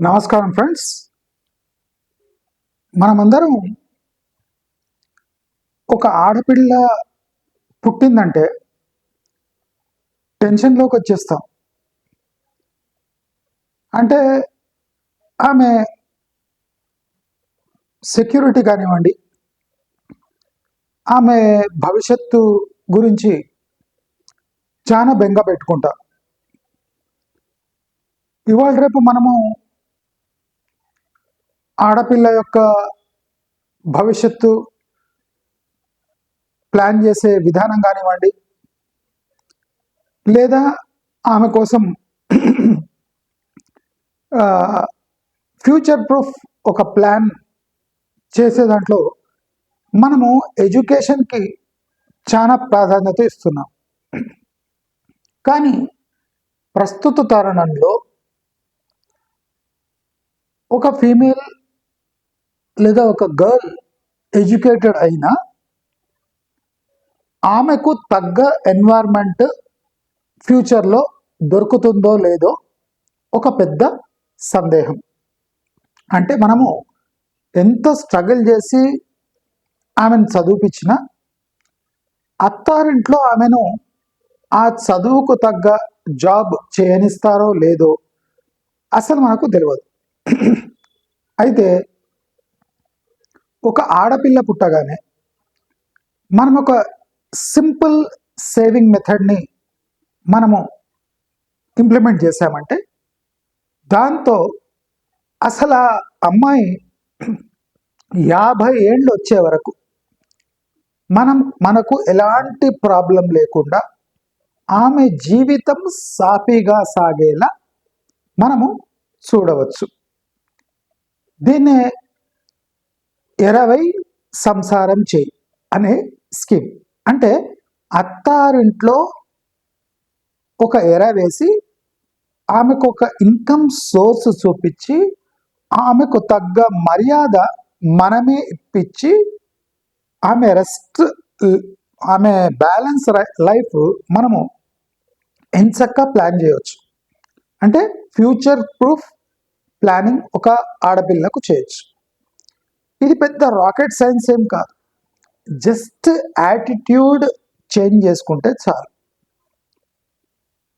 నమస్కారం ఫ్రెండ్స్. మనమందరం ఒక ఆడపిల్ల పుట్టిందంటే టెన్షన్లోకి వచ్చేస్తాం. అంటే ఆమె సెక్యూరిటీ కానివ్వండి ఆమె భవిష్యత్తు గురించి చాలా బెంగ పెట్టుకుంటాం. ఇవాళ రేపు మనము ఆడపిల్ల యొక్క భవిష్యత్తు ప్లాన్ చేసే విధానం కానివ్వండి లేదా ఆమె కోసం ఫ్యూచర్ ప్రూఫ్ ఒక ప్లాన్ చేసే దాంట్లో మనము ఎడ్యుకేషన్కి చాలా ప్రాధాన్యత ఇస్తున్నాం. కానీ ప్రస్తుత తరుణంలో ఒక ఫీమేల్ లేదా ఒక గర్ల్ ఎడ్యుకేటెడ్ అయినా ఆమెకు తగ్గ ఎన్వైర్మెంట్ ఫ్యూచర్లో దొరుకుతుందో లేదో ఒక పెద్ద సందేహం. అంటే మనము ఎంత స్ట్రగుల్ చేసి ఆమెను చదివిపించినా అత్తారింట్లో ఆమెను ఆ చదువుకు తగ్గ జాబ్ చేయనిస్తారో లేదో అసలు మనకు తెలియదు అయితే ఒక ఆడపిల్ల పుట్టగానే మనం ఒక సింపుల్ సేవింగ్ మెథడ్ని మనము ఇంప్లిమెంట్ చేసామంటే దాంతో అసలు ఆ అమ్మాయి యాభై ఏళ్ళు వచ్చే వరకు మనం మనకు ఎలాంటి ప్రాబ్లం లేకుండా ఆమె జీవితం సాఫీగా సాగేలా మనము చూడవచ్చు. దీన్నే ఇరవై సంసారం చేయి అనే స్కీమ్. అంటే అత్తారింట్లో ఒక ఎర వేసి ఆమెకు ఒక ఇన్కమ్ సోర్స్ చూపించి ఆమెకు తగ్గ మర్యాద మనమే ఇప్పించి ఆమె రెస్ట్ ఆమె బ్యాలెన్స్ లైఫ్ మనము ఎంచక్క ప్లాన్ చేయవచ్చు అంటే ఫ్యూచర్ ప్రూఫ్ ప్లానింగ్ ఒక ఆడపిల్లకు చేయొచ్చు. ఇది పెద్ద రాకెట్ సైన్స్ ఏం కాదు. జస్ట్ యాటిట్యూడ్ చేంజ్ చేసుకుంటే చాలు.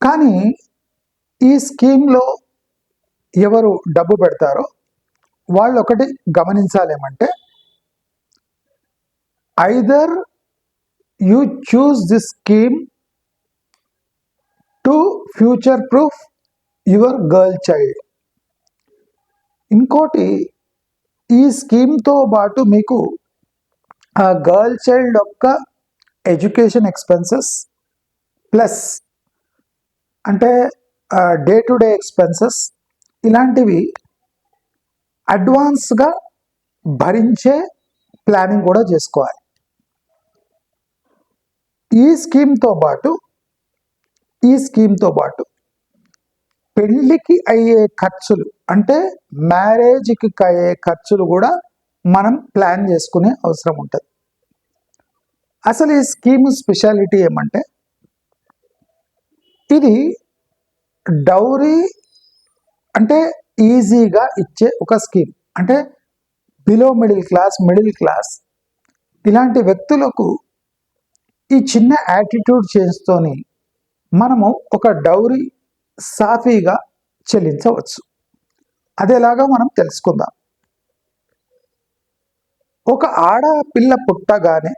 కానీ ఈ స్కీమ్లో ఎవరు డబ్బు పెడతారో వాళ్ళు ఒకటి గమనించాలేమంటే either you choose this scheme to future proof your girl child. ఇంకోటి ఈ స్కీమ్తో పాటు మీకు ఆ గర్ల్ చైల్డ్ యొక్క ఎడ్యుకేషన్ ఎక్స్పెన్సెస్ ప్లస్ అంటే డే టు డే ఎక్స్పెన్సెస్ ఇలాంటివి అడ్వాన్స్గా భరించే ప్లానింగ్ కూడా చేసుకోవాలి. ఈ స్కీమ్తో పాటు ఈ స్కీమ్తో పాటు పెళ్ళికి అయ్యే ఖర్చులు అంటే మ్యారేజ్కి అయ్యే ఖర్చులు కూడా మనం ప్లాన్ చేసుకునే అవసరం ఉంటుంది. అసలు ఈ స్కీమ్ స్పెషాలిటీ ఏమంటే ఇది డౌరీ అంటే ఈజీగా ఇచ్చే ఒక స్కీమ్. అంటే below middle class middle class ఇలాంటి వ్యక్తులకు ఈ చిన్న యాటిట్యూడ్ చేస్తోని మనము ఒక డౌరీ సాఫీగా చెల్లించవచ్చు. అదేలాగా మనం తెలుసుకుందాం. ఒక ఆడపిల్ల పుట్టగానే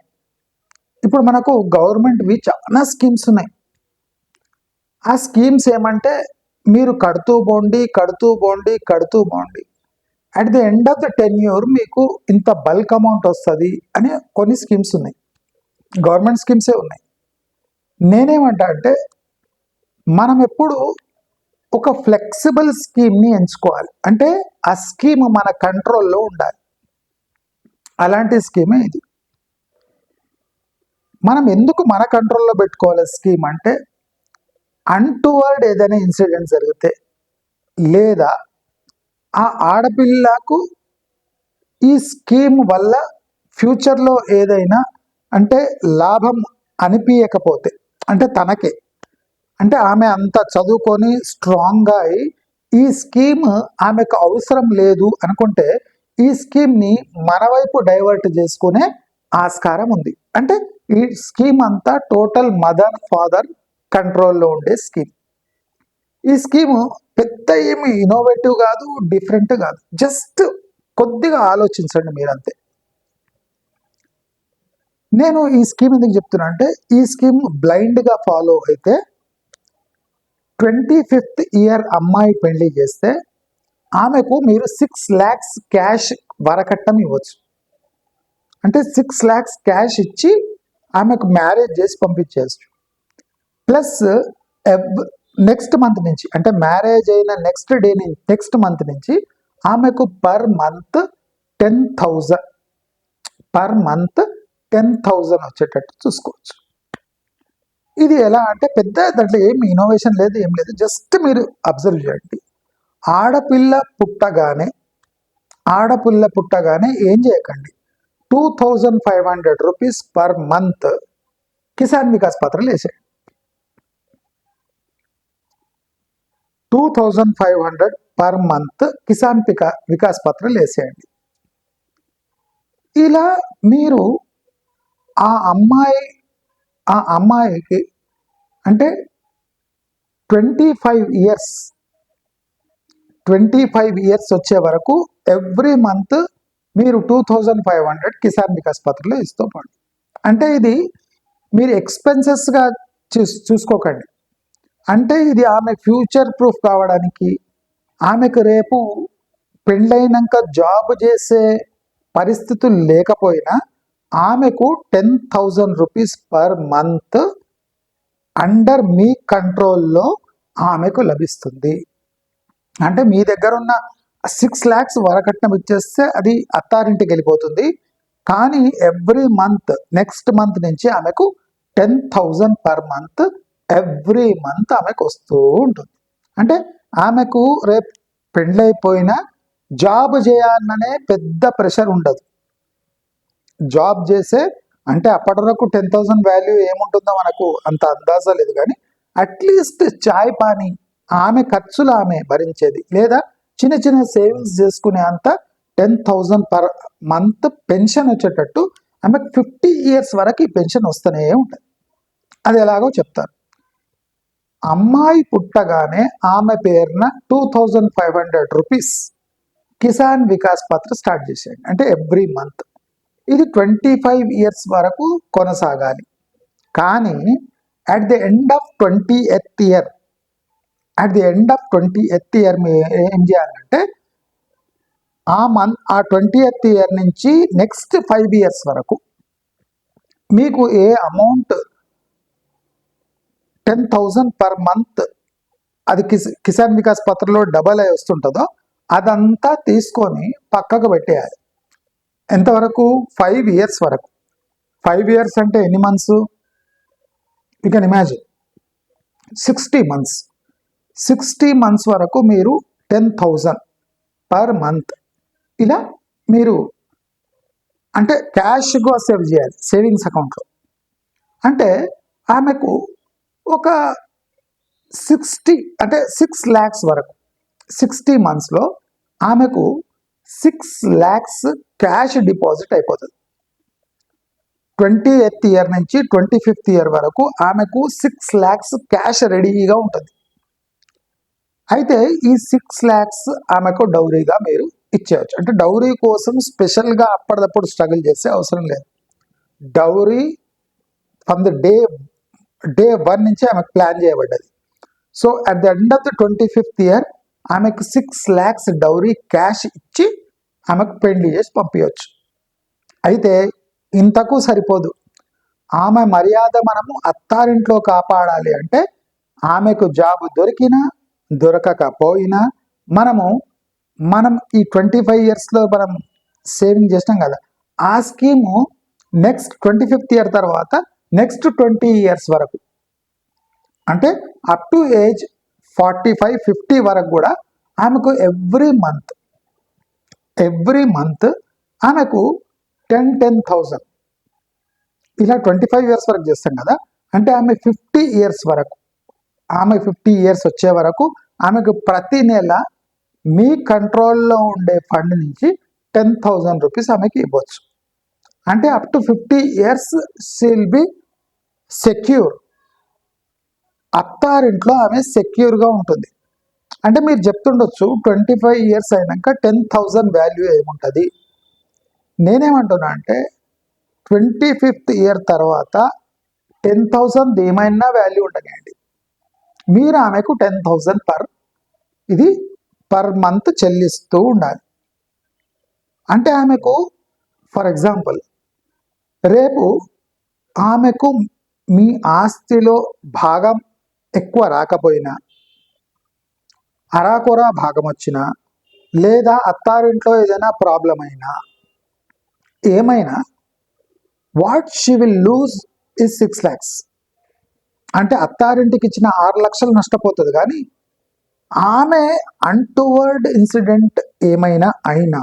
ఇప్పుడు మనకు గవర్నమెంట్వి చాలా స్కీమ్స్ ఉన్నాయి. ఆ స్కీమ్స్ ఏమంటే మీరు కడుతూ పోండి కడుతూ పోండి కడుతూ పోండి. At the end of the ten year మీకు ఇంత బల్క్ అమౌంట్ వస్తుంది అని కొన్ని స్కీమ్స్ ఉన్నాయి. గవర్నమెంట్ స్కీమ్సే ఉన్నాయి. నేనేమంటా అంటే మనం ఎప్పుడు ఒక ఫ్లెక్సిబుల్ స్కీమ్ని ఎంచుకోవాలి. అంటే ఆ స్కీమ్ మన కంట్రోల్లో ఉండాలి. అలాంటి స్కీమే ఇది. మనం ఎందుకు మన కంట్రోల్లో పెట్టుకోవాలి స్కీమ్ అంటే అన్టువర్డ్ ఏదైనా ఇన్సిడెంట్ జరిగితే లేదా ఆ ఆడపిల్లకు ఈ స్కీమ్ వల్ల ఫ్యూచర్లో ఏదైనా అంటే లాభం అనిపించకపోతే అంటే తనకే అంటే ఆమె అంత చదువుకొని స్ట్రాంగ్గా అయి ఈ స్కీమ్ ఆమెకు అవసరం లేదు అనుకుంటే ఈ స్కీమ్ని మన వైపు డైవర్ట్ చేసుకునే ఆస్కారం ఉంది. అంటే ఈ స్కీమ్ అంతా టోటల్ మదర్ ఫాదర్ కంట్రోల్లో ఉండే స్కీమ్ ఈ స్కీమ్ పెద్ద ఏమి ఇన్నోవేటివ్ కాదు డిఫరెంట్ కాదు. జస్ట్ కొద్దిగా ఆలోచించండి మీరంతే. నేను ఈ స్కీమ్ ఎందుకు చెప్తున్నా అంటే ఈ స్కీమ్ బ్లైండ్గా ఫాలో అయితే ట్వంటీ ఫిఫ్త్ ఇయర్ అమ్మాయి పెళ్ళి చేస్తే ఆమెకు మీరు సిక్స్ ల్యాక్స్ క్యాష్ వరకట్టం ఇవ్వచ్చు. అంటే సిక్స్ ల్యాక్స్ క్యాష్ ఇచ్చి ఆమెకు మ్యారేజ్ చేసి పంపించేయచ్చు. ప్లస్ నెక్స్ట్ మంత్ నుంచి అంటే మ్యారేజ్ అయిన నెక్స్ట్ డే నెక్స్ట్ మంత్ నుంచి ఆమెకు per month ten thousand per month ten thousand వచ్చేటట్టు చూసుకోవచ్చు. ఇది ఎలా అంటే పెద్ద దాంట్లో ఏమి ఇన్నోవేషన్ లేదు ఏం లేదు. జస్ట్ మీరు అబ్జర్వ్ చేయండి. ఆడపిల్ల పుట్టగానే ఆడపిల్ల పుట్టగానే ఏం చేయకండి. Two thousand five hundred rupees per month Kisan Vikas పత్రాలు వేసేయండి. Two thousand five hundred per month Kisan పికా వికాస్ పత్రాలు వేసేయండి. ఇలా మీరు ఆ అమ్మాయి ఆ అమ్మాయికి అంటే twenty five years twenty five years వచ్చే వరకు ఎవ్రీ మంత్ మీరు two thousand five hundred Kisan Vikas పత్రలో ఇస్తూ పండి. అంటే ఇది మీరు ఎక్స్పెన్సెస్గా చూస్ చూసుకోకండి. అంటే ఇది ఆమె ఫ్యూచర్ ప్రూఫ్ కావడానికి ఆమెకు రేపు పెళ్ళైనాక జాబ్ చేసే పరిస్థితులు లేకపోయినా ఆమెకు ten thousand rupees per month under మీ కంట్రోల్లో ఆమెకు లభిస్తుంది. అంటే మీ దగ్గర ఉన్న సిక్స్ ల్యాక్స్ వరకట్నం ఇచ్చేస్తే అది అత్తారింటికి వెళ్ళిపోతుంది. కానీ ఎవ్రీ మంత్ నెక్స్ట్ మంత్ నుంచి ఆమెకు ten thousand per month every month ఆమెకు వస్తూ ఉంటుంది. అంటే ఆమెకు రేపు పెండ్లైపోయినా జాబ్ చేయాలనే పెద్ద ప్రెషర్ ఉండదు. జాబ్ చేసే అంటే అప్పటి వరకు టెన్ థౌసండ్ వాల్యూ ఏముంటుందో మనకు అంత అందాజా లేదు. కానీ అట్లీస్ట్ చాయ్ పానీ ఆమె ఖర్చులు ఆమె భరించేది. లేదా చిన్న చిన్న సేవింగ్స్ చేసుకునే అంత ten thousand per month pension వచ్చేటట్టు ఆమెకు ఫిఫ్టీ ఇయర్స్ వరకు ఈ పెన్షన్ వస్తూనే ఉంటుంది. అది ఎలాగో చెప్తారు. అమ్మాయి పుట్టగానే ఆమె పేరున two thousand five hundred rupees Kisan Vikas Patra start చేసేయండి. అంటే ఎవ్రీ మంత్. ఇది ట్వంటీ ఫైవ్ ఇయర్స్ వరకు కొనసాగాలి. కానీ at the end of twenty eighth year at the end of twenty eighth year ఏం చేయాలంటే ఆ మంత్ ఆ ట్వంటీ ఎత్ ఇయర్ నుంచి నెక్స్ట్ ఫైవ్ ఇయర్స్ వరకు మీకు ఏ amount ten thousand per month అది కిస్ కిసాన్ వికాస్ పత్రలో డబల్ అయి వస్తుంటుందో అదంతా తీసుకొని పక్కకు పెట్టేయాలి. ఎంతవరకు? ఫైవ్ ఇయర్స్ వరకు. ఫైవ్ ఇయర్స్ అంటే ఎన్ని months you can imagine sixty months sixty months వరకు మీరు టెన్ థౌజండ్ పర్ మంత్ ఇలా మీరు అంటే క్యాష్గా సేవ్ చేయాలి సేవింగ్స్ అకౌంట్లో అంటే ఆమెకు ఒక సిక్స్టీ అంటే సిక్స్ ల్యాక్స్ వరకు. సిక్స్టీ మంత్స్లో ఆమెకు సిక్స్ ల్యాక్స్ క్యాష్ డిపాజిట్ అయిపోతుంది. ట్వంటీ ఎయిత్ ఇయర్ నుంచి ట్వంటీ ఫిఫ్త్ ఇయర్ వరకు ఆమెకు సిక్స్ ల్యాక్స్ క్యాష్ రెడీగా ఉంటుంది. అయితే ఈ సిక్స్ ల్యాక్స్ ఆమెకు డౌరీగా మీరు ఇచ్చేయచ్చు. అంటే డౌరీ కోసం స్పెషల్గా అప్పటిదప్పుడు స్ట్రగుల్ చేసే అవసరం లేదు. Dowry from the day day one నుంచి ఆమెకు plan చేయబడ్డది. So at the end of the twenty fifth year ఆమెకు సిక్స్ ల్యాక్స్ డౌరీ క్యాష్ ఇచ్చి ఆమెకు పెళ్ళి చేసి పంపించవచ్చు అయితే ఇంతకు సరిపోదు. ఆమె మర్యాద మనము అత్తారింట్లో కాపాడాలి అంటే ఆమెకు జాబ్ దొరికినా దొరకకపోయినా మనము మనం ఈ ట్వంటీ ఫైవ్ ఇయర్స్లో మనం సేవింగ్ చేసినాం కదా ఆ scheme next twenty fifth year తర్వాత నెక్స్ట్ ట్వంటీ ఇయర్స్ వరకు. అంటే up to age forty five fifty వరకు కూడా ఆమెకు ఎవ్రీ మంత్ ఎవ్రీ మంత్ ఆమెకు టెన్ టెన్ థౌజండ్ ఇలా ట్వంటీ ఫైవ్ ఇయర్స్ వరకు చేస్తాం కదా. అంటే ఆమె ఫిఫ్టీ ఇయర్స్ వరకు ఆమె ఫిఫ్టీ ఇయర్స్ వచ్చే వరకు ఆమెకు ప్రతి నెల మీ కంట్రోల్లో ఉండే ఫండ్ నుంచి టెన్ థౌజండ్ రూపీస్ ఆమెకి ఇవ్వచ్చు. అంటే up to fifty years she'll be secure అత్తారింట్లో ఆమె సెక్యూర్గా ఉంటుంది. అంటే మీరు చెప్తుండొచ్చు ట్వంటీ ఫైవ్ ఇయర్స్ అయినాక టెన్ థౌజండ్ వాల్యూ ఏముంటుంది? నేనేమంటున్నా అంటే ట్వంటీ ఫిఫ్త్ ఇయర్ తర్వాత టెన్ థౌజండ్ ఏమైనా వాల్యూ ఉండకండి మీరు ఆమెకు టెన్ థౌజండ్ పర్ ఇది పర్ మంత్ చెల్లిస్తూ ఉండాలి. అంటే ఆమెకు ఫర్ ఎగ్జాంపుల్ రేపు ఆమెకు మీ ఆస్తిలో భాగం ఎక్కువ రాకపోయినా అరాకొరా భాగం వచ్చినా లేదా అత్తారింట్లో ఏదైనా ప్రాబ్లం అయినా ఏమైనా what she will lose is six lakhs. అంటే అత్తారింటికి ఇచ్చిన ఆరు లక్షలు నష్టపోతుంది కానీ ఆమె అంటువర్డ్ ఇన్సిడెంట్ ఏమైనా అయినా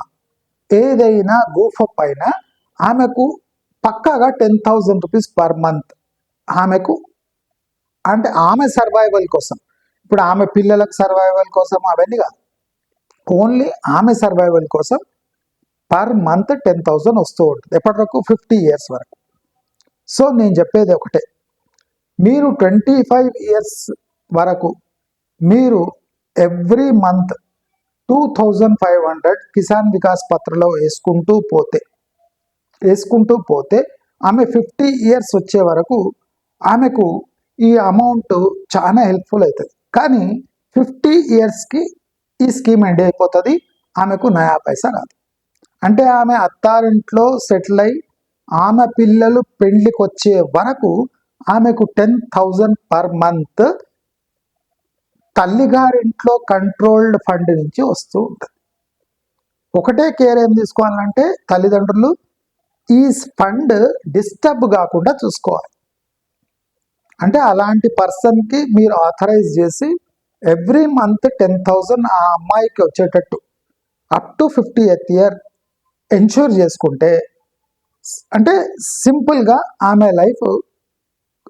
ఏదైనా గోఫప్ అయినా ఆమెకు పక్కాగా ten thousand rupees per month. ఆమెకు అంటే ఆమె సర్వైవల్ కోసం. ఇప్పుడు ఆమె పిల్లలకు సర్వైవల్ కోసం అవన్నీ కాదు. ఓన్లీ ఆమె సర్వైవల్ కోసం పర్ మంత్ టెన్ థౌజండ్ వస్తూ ఉంటుంది. ఎప్పటి వరకు ఫిఫ్టీ ఇయర్స్ వరకు. సో నేను చెప్పేది ఒకటే. మీరు ట్వంటీ ఫైవ్ ఇయర్స్ వరకు మీరు every month two thousand five hundred Kisan Vikas పత్రలో వేసుకుంటూ పోతే వేసుకుంటూ పోతే ఆమె ఫిఫ్టీ ఇయర్స్ వచ్చే వరకు ఆమెకు ఈ అమౌంట్ చాలా హెల్ప్ఫుల్ అవుతుంది. కానీ ఫిఫ్టీ ఇయర్స్కి ఈ స్కీమ్ ఎండ్ అయిపోతుంది. ఆమెకు నయా పైసా రాదు. అంటే ఆమె అత్తారింట్లో సెటిల్ అయి ఆమె పిల్లలు పెళ్ళికి వచ్చే వరకు ఆమెకు టెన్ థౌజండ్ పర్ మంత్ తల్లిగారింట్లో కంట్రోల్డ్ ఫండ్ నుంచి వస్తూ ఉంటుంది. ఒకటే కేర్ ఏం తీసుకోవాలంటే తల్లిదండ్రులు ఈ ఫండ్ డిస్టర్బ్ కాకుండా చూసుకోవాలి. అంటే అలాంటి పర్సన్కి మీరు ఆథరైజ్ చేసి ఎవ్రీ మంత్ టెన్ థౌజండ్ ఆ అమ్మాయికి వచ్చేటట్టు up to fifty eighth year ensure చేసుకుంటే అంటే సింపుల్గా ఆమె లైఫ్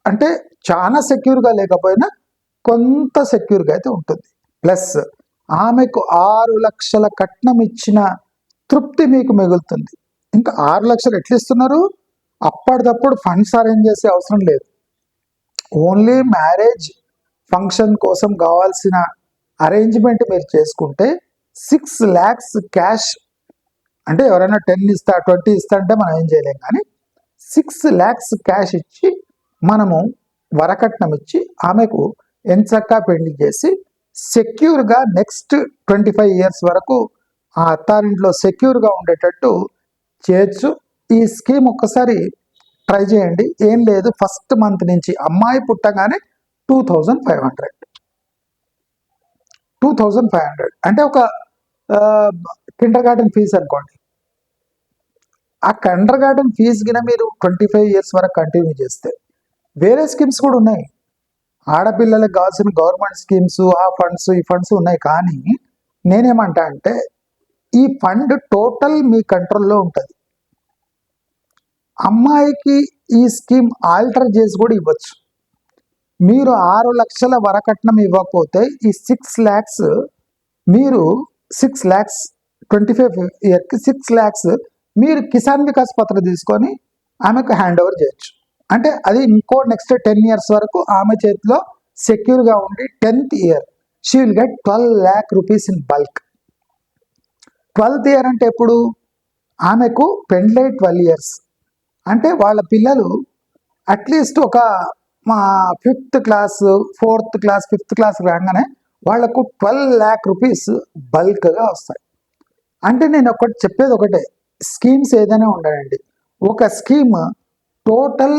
అంటే చాలా సెక్యూర్గా లేకపోయినా కొంత సెక్యూర్గా అయితే ఉంటుంది. ప్లస్ ఆమెకు ఆరు లక్షల కట్నం ఇచ్చిన తృప్తి మీకు మిగులుతుంది. ఇంకా ఆరు లక్షలు ఎట్లా ఇస్తున్నారు అప్పటిదప్పుడు ఫండ్స్ అరేంజ్ చేసే అవసరం లేదు. ఓన్లీ మ్యారేజ్ ఫంక్షన్ కోసం కావాల్సిన అరేంజ్మెంట్ మీరు చేసుకుంటే సిక్స్ ల్యాక్స్ క్యాష్ అంటే ఎవరైనా టెన్ ఇస్తా ట్వంటీ ఇస్తా అంటే మనం ఏం చేయలేం. కానీ సిక్స్ ల్యాక్స్ క్యాష్ ఇచ్చి మనము వరకట్నం ఇచ్చి ఆమెకు ఎంచక్కా పెళ్ళి చేసి సెక్యూర్గా నెక్స్ట్ ట్వంటీ ఫైవ్ ఇయర్స్ వరకు ఆ అత్తారింట్లో సెక్యూర్గా ఉండేటట్టు చేయొచ్చు ఈ స్కీమ్ ఒక్కసారి ట్రై చేయండి. ఏం లేదు. ఫస్ట్ మంత్ నుంచి అమ్మాయి పుట్టగానే two thousand five hundred two thousand five hundred అంటే ఒక కిండర్ గార్డెన్ ఫీజు అనుకోండి. ఆ కిండర్ గార్డెన్ ఫీజు కింద మీరు ట్వంటీ ఫైవ్ ఇయర్స్ వరకు కంటిన్యూ చేస్తే వేరే స్కీమ్స్ కూడా ఉన్నాయి. ఆడపిల్లలకు కావాల్సిన గవర్నమెంట్ స్కీమ్స్ ఆ ఫండ్స్ ఈ ఫండ్స్ ఉన్నాయి. కానీ నేనేమంటా అంటే ఈ ఫండ్ టోటల్ మీ కంట్రోల్లో ఉంటుంది. అమ్మాయికి ఈ స్కీమ్ ఆల్టర్ చేసి కూడా ఇవ్వచ్చు. మీరు ఆరు లక్షల వరకట్నం ఇవ్వకపోతే ఈ సిక్స్ ల్యాక్స్ మీరు సిక్స్ ల్యాక్స్ ట్వంటీ ఫైవ్ ఇయర్కి సిక్స్ ల్యాక్స్ మీరు కిసాన్ వికాస్ పత్ర తీసుకొని ఆమెకు హ్యాండ్ ఓవర్ చేయొచ్చు. అంటే అది ఇంకో నెక్స్ట్ టెన్ ఇయర్స్ వరకు ఆమె చేతిలో సెక్యూర్గా ఉండి tenth year she will get twelve lakh rupees in bulk twelfth year అంటే ఎప్పుడు? ఆమెకు పెండ్లై ట్వెల్వ్ ఇయర్స్ అంటే వాళ్ళ పిల్లలు అట్లీస్ట్ ఒక మా fifth class fourth class fifth class రాగానే వాళ్ళకు ట్వెల్వ్ ల్యాక్ రూపీస్ బల్క్గా వస్తాయి. అంటే నేను ఒకటి చెప్పేది ఒకటే స్కీమ్స్ ఏదైనా ఉండాలండి. ఒక స్కీమ్ టోటల్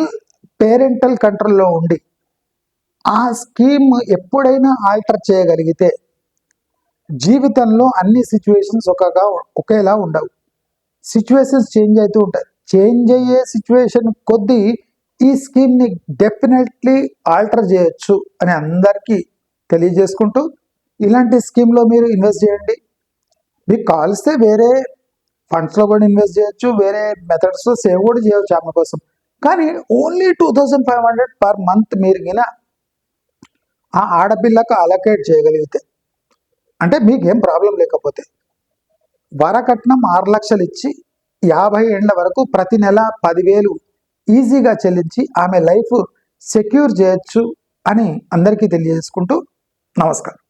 పేరెంటల్ కంట్రోల్లో ఉండి ఆ స్కీమ్ ఎప్పుడైనా ఆల్టర్ చేయగలిగితే జీవితంలో అన్ని సిచ్యువేషన్స్ ఒకగా ఒకేలా ఉండవు. సిచ్యువేషన్స్ చేంజ్ అవుతూ ఉంటాయి. చేంజ్ అయ్యే సిచ్యువేషన్ కొద్దీ ఈ స్కీమ్ని డెఫినెట్లీ ఆల్టర్ చేయొచ్చు అని అందరికీ తెలియజేసుకుంటూ ఇలాంటి స్కీమ్లో మీరు ఇన్వెస్ట్ చేయండి. మీకు కాల్స్తే వేరే ఫండ్స్లో కూడా ఇన్వెస్ట్ చేయొచ్చు వేరే మెథడ్స్లో సేవ్ కూడా చేయవచ్చు ఆమె కోసం. కానీ only two thousand five hundred per month మీరు గిన ఆ ఆడపిల్లకు అలొకేట్ చేయగలిగితే అంటే మీకేం ప్రాబ్లం లేకపోతే వరకట్నం ఆరు లక్షలు ఇచ్చి యాభై ఏళ్ళ వరకు ప్రతి నెల పదివేలు ఈజీగా చెల్లించి ఆమె లైఫ్ సెక్యూర్ చేయొచ్చు అని అందరికీ తెలియజేసుకుంటూ నమస్కారం.